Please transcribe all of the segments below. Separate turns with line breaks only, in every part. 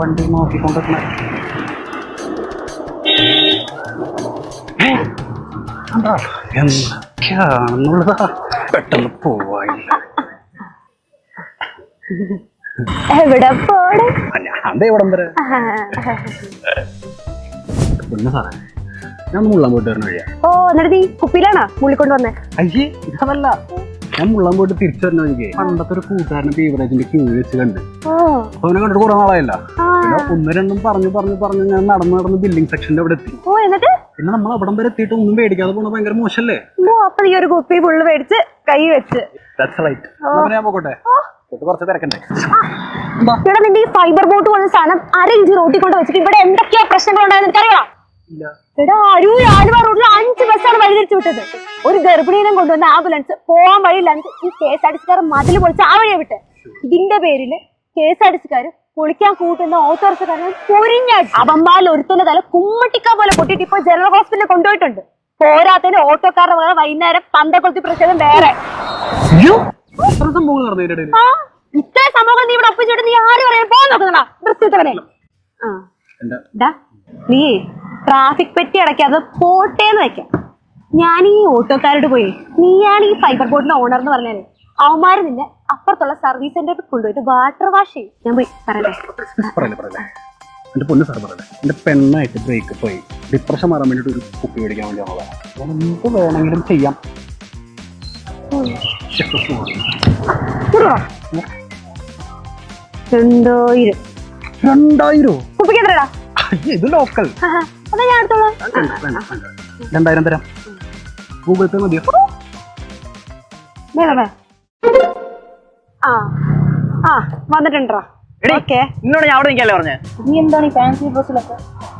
വണ്ടി നോക്കിക്കൊണ്ടിരുന്ന എന്തൊക്കെയാണെന്നുള്ളതാ? പെട്ടെന്ന് പോവായില്ല
എവിടെ പോടെ
ഞാൻ എവിടം വരെ. പിന്നെ സാറേ ഞാൻ മുള്ളം പോയിട്ട് വരുന്ന വഴിയാ.
ഓ എന്നിട്ട് നീ കുപ്പിയിലാണോ? മുള്ളിക്കൊണ്ട് വന്നേ.
അയ്യേ ഇതല്ല. ഞാൻ മുള്ളാൻ പോയിട്ട് തിരിച്ചു വരുന്ന വഴിക്ക് പണ്ടത്തെ ഒരു കൂട്ടുകാരനെ ബീവറേജിന്റെ ക്യൂ വെച്ച് കണ്ട്. അപ്പൊ അവനെ കണ്ടിട്ട് കുറെ നാളായില്ല. പിന്നെ ഒന്ന് രണ്ടും പറഞ്ഞു പറഞ്ഞു പറഞ്ഞു ഞാൻ നടന്ന് നടന്ന് ബില്ലിംഗ് സെക്ഷന്റെ അവിടെ എത്തി.
ഓ എന്നിട്ട്?
പിന്നെ നമ്മൾ അവിടം വരെ എത്തിയിട്ട് ഒന്നും മേടിക്കാതെ പോണ ഭയങ്കര മോശല്ലേ?
ഓ അപ്പൊ നീ ഒരു കുപ്പി ഫുള്ള് മേടിച്ച് കൈ വെച്ച്.
ദാറ്റ്സ് റൈറ്റ് ഞാൻ പോകട്ടെ കുറച്ച് തിരക്കണ്ടേ.
ഇവിടെ നിന്റെ ഈ ഫൈബർ ബോട്ട് പോകുന്ന സാധനം അര ഇഞ്ച് റോട്ടിൽ കൊണ്ട് വെച്ചിട്ട് ഇവിടെ എന്തൊക്കെയാ പ്രശ്നങ്ങൾ ഉണ്ടായെന്ന് എനിക്കറിയാം
ഇല്ല.
എടാ അരൂർ ആലുവ റോഡിൽ അഞ്ച് ബസ്സാണ് വഴിതിരിച്ചു ഒരു ഗർഭിണീനം കൊണ്ടുവന്ന ആംബുലൻസ് പോകാൻ ലഞ്ച് ഈ കെ എസ് ആർ ടി സിക്കാർ മതിൽ പൊളിച്ച് ആ വഴിയെ വിട്ട്. ഇതിന്റെ പേരിൽ കെ എസ് ആർ ടി സിക്കാർ പൊളിക്കാൻ കൂട്ടുന്ന ഓട്ടോറിക്ഷക്കാരൻ പൊരിഞ്ഞ അവന്മാരിൽ ഒരുത്തുന്ന തല കുമ്മട്ടിക്ക പോലെ പൊട്ടിട്ട് ഇപ്പൊ ജനറൽ ഹോസ്പിറ്റലിൽ കൊണ്ടുപോയിട്ടുണ്ട്. പോരാത്തതിന് ഓട്ടോക്കാരുടെ പോലെ വൈകുന്നേരം പന്തക്കൊളുത്തി പ്രതിഷേധം വേറെ.
ഇത്ര സംഭവങ്ങൾ
നീ ഇവിടെ ഒപ്പിച്ചിട്ട് നീ ആര് പറയാൻ പോകാൻ നോക്കുന്നടാ വൃത്തിത്തവനെ നീ ട്രാഫിക് പെട്ടി അടയ്ക്കാതെ പോട്ടേന്ന് വെക്കാം. ഞാൻ ഈ ഓട്ടോക്കാരോട് പോയി നീയാണ് ഈ ഫൈബർ ബോർഡിന്റെ ഓണർ എന്ന് പറഞ്ഞാൽ അവന്മാര് നിന്നെ അപ്പുറത്തുള്ള സർവീസ് സെന്ററിൽ കൊണ്ടുപോയിട്ട് വാട്ടർ വാഷ് ചെയ്യും. ഞാൻ പോയി പറയട്ടെ?
പറയല്ലേ പറയല്ലേ? എന്റെ പൊന്ന് സാർ പറയല്ലേ? എന്റെ പെണ്ണായിട്ട് ബ്രേക്കപ്പ് ആയി ഡിപ്രഷൻ മാറാൻ വേണ്ടിട്ട് ഒരു കുപ്പി മേടിക്കാൻ വേണ്ടി വന്നതാണ് ഞാൻ എന്ത് വേണമെങ്കിലും ചെയ്യാം.
രണ്ടായിരം
രണ്ടായിരോ?
കുപ്പിക്ക് എത്രടാ
ഇത് ലോക്കൽ
അതാ ഞാൻ എടുത്തോളാം.
രണ്ടായിരം തരാം. ഗൂഗിൾ പേ മതിയോ
വേഗം വേ. ആ ആ വന്നിട്ടുണ്ടോ?
നിന്നോട് ഞാൻ അവിടെ നിൽക്കാല്ലേ പറഞ്ഞേ?
നീ എന്താണ് ഈ ഫാൻസി ഡ്രസ്സിലൊക്കെ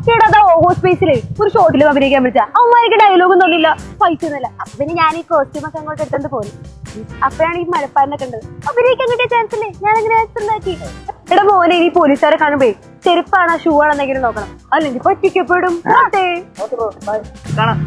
ചേട്ടാ ഓഹോ സ്പേസിലെ ഒരു ഷോട്ടിൽ അഭിനയിക്കാൻ വിളിച്ച അവന്മാർക്ക് ഡയലോഗും തോന്നില്ല പൈസ ഒന്നുമില്ല അപ്പൊ പിന്നെ ഞാൻ ഈ കോസ്റ്റ്യൂം ഒക്കെ അങ്ങോട്ട് എടുത്തോണ്ട് പോയി അപ്പോഴാണ് ഈ മലപ്പാറിനെ കണ്ടത് അഭിനയിക്കാൻ കിട്ടിയ ചാൻസ് ഇല്ലേ? ഞാൻ എങ്ങനെ ഉണ്ടാക്കി എടാ മോനെ ഇനി പോലീസുകാരെ കാണുമ്പേ ചെരുപ്പാണോ ഷൂ ആണെന്നെങ്കിലും നോക്കണം. അല്ലെങ്കിൽ പറ്റിക്കപ്പെടും.
കാണാം.